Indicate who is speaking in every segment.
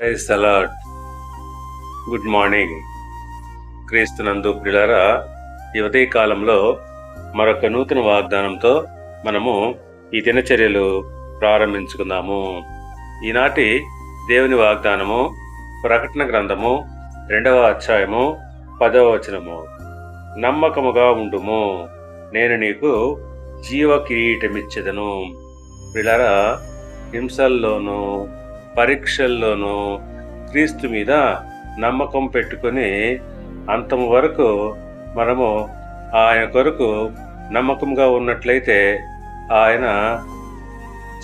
Speaker 1: Praise salad good morning క్రీస్తునందు ప్రిలారా ఈ ఉదయ కాలంలో మరొక నూతన వాగ్దానంతో మనము ఈ దినచర్యలు ప్రారంభించుకుందాము. ఈనాటి దేవుని వాగ్దానము ప్రకటన గ్రంథము రెండవ అధ్యాయము పదవ వచనము. నమ్మకముగా ఉండుము. నేను నీకు జీవ కిరీటమిచ్చెదను ప్రిలారా హింసల్లోనూ పరీక్షల్లోనూ క్రీస్తు మీద నమ్మకం పెట్టుకొని అంతం వరకు మనము ఆయన కొరకు నమ్మకంగా ఉన్నట్లయితే ఆయన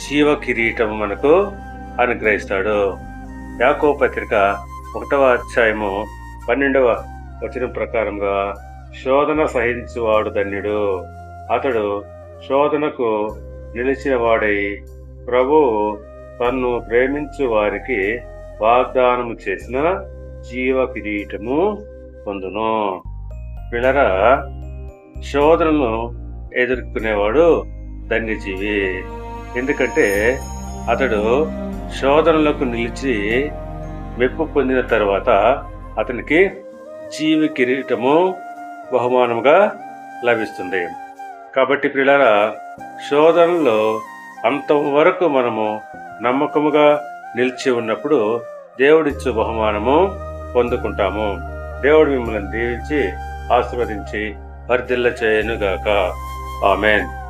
Speaker 1: జీవ కిరీటం మనకు అనుగ్రహిస్తాడు. యాకో పత్రిక ఒకటవ అధ్యాయము పన్నెండవ వచనం ప్రకారంగా శోధన సహించువాడు ధన్యుడు. అతడు శోధనకు నిలిచిన వాడై ప్రభువు తన్ను ప్రేమించు వారికి వాగ్దానము చేసిన జీవ కిరీటము పొందును. పిల్లరా శోధనను ఎదుర్కొనేవాడు ధన్యజీవి. ఎందుకంటే అతడు శోధనలకు నిలిచి మెప్పు పొందిన తర్వాత అతనికి జీవి కిరీటము బహుమానముగా లభిస్తుంది. కాబట్టి పిల్లరా శోధనలో అంతవరకు మనము నమ్మకముగా నిలిచి ఉన్నప్పుడు దేవుడిచ్చు బహుమానము పొందుకుంటాము. దేవుడు మిమ్మల్ని దీవించి ఆశీర్వదించి వర్ధిల్ల చేయనుగాక. ఆమెన్.